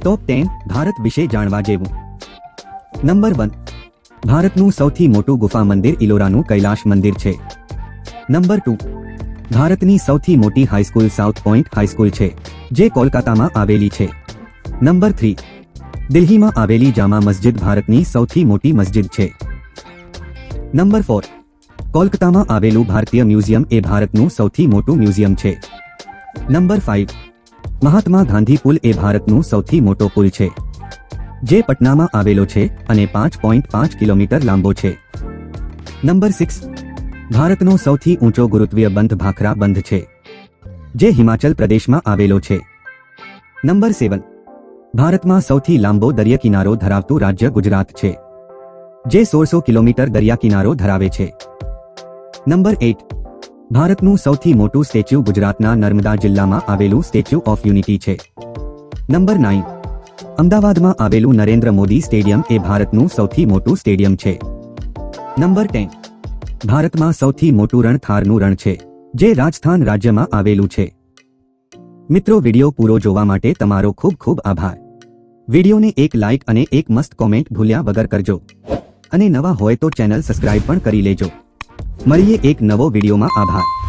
Top ten Bharat વિશે જાણવા જેવું. Number one. ભારતનું સૌથી મોટું ગુફા મંદિર ઇલોરાનું કૈલાશ મંદિર છે. Number two. ભારતની સૌથી મોટી હાઈસ્કૂલ સાઉથ પોઈન્ટ હાઈસ્કૂલ છે, જે કોલકાતામાં આવેલી છે. Number three. દિલ્હીમાં આવેલી જામા મસ્જિદ ભારતની સૌથી મોટી મસ્જિદ છે. Number four. કોલકાતામાં આવેલું ભારતીય મ્યુઝિયમ એ ભારતનું સૌથી મોટું મ્યુઝિયમ છે. નંબર ફાઇવ મહાત્મા ગાંધી પુલ એ ભારતનું સૌથી મોટો પુલ છે, જે પટનામાં આવેલો છે અને પાંચ પોઈન્ટ પાંચ કિલોમીટર લાંબો છે. નંબર સિક્સ, ભારતનો સૌથી ઊંચો ગુરુત્વીય બંધ ભાખરા બંધ છે, જે હિમાચલ પ્રદેશમાં આવેલો છે. નંબર સેવન, ભારતમાં સૌથી લાંબો દરિયા કિનારો ધરાવતું રાજ્ય ગુજરાત છે, જે સોળસો કિલોમીટર દરિયા કિનારો ધરાવે છે. નંબર એટ ભારતનું સૌથી મોટું સ્ટેચ્યુ ગુજરાતના નર્મદા જિલ્લામાં આવેલું સ્ટેચ્યુ ઓફ યુનિટી છે. Number nine. અમદાવાદમાં આવેલું નરેન્દ્ર મોદી સ્ટેડિયમ એ ભારતનું સૌથી મોટું સ્ટેડિયમ છે. Number ten. ભારતમાં સૌથી મોટું રણ થારનું રણ છે, જે રાજસ્થાન રાજ્યમાં આવેલું છે. મિત્રો, વિડિયો પૂરો જોવા માટે તમારો ખૂબ ખૂબ આભાર. વિડિયોને એક લાઇક અને એક મસ્ત કોમેન્ટ ભૂલ્યા વગર કરજો. અને નવા હોય તો ચેનલ સબસ્ક્રાઇબ પણ કરી લેજો. મળીએ એક નવો વિડીયોમાં. આભાર.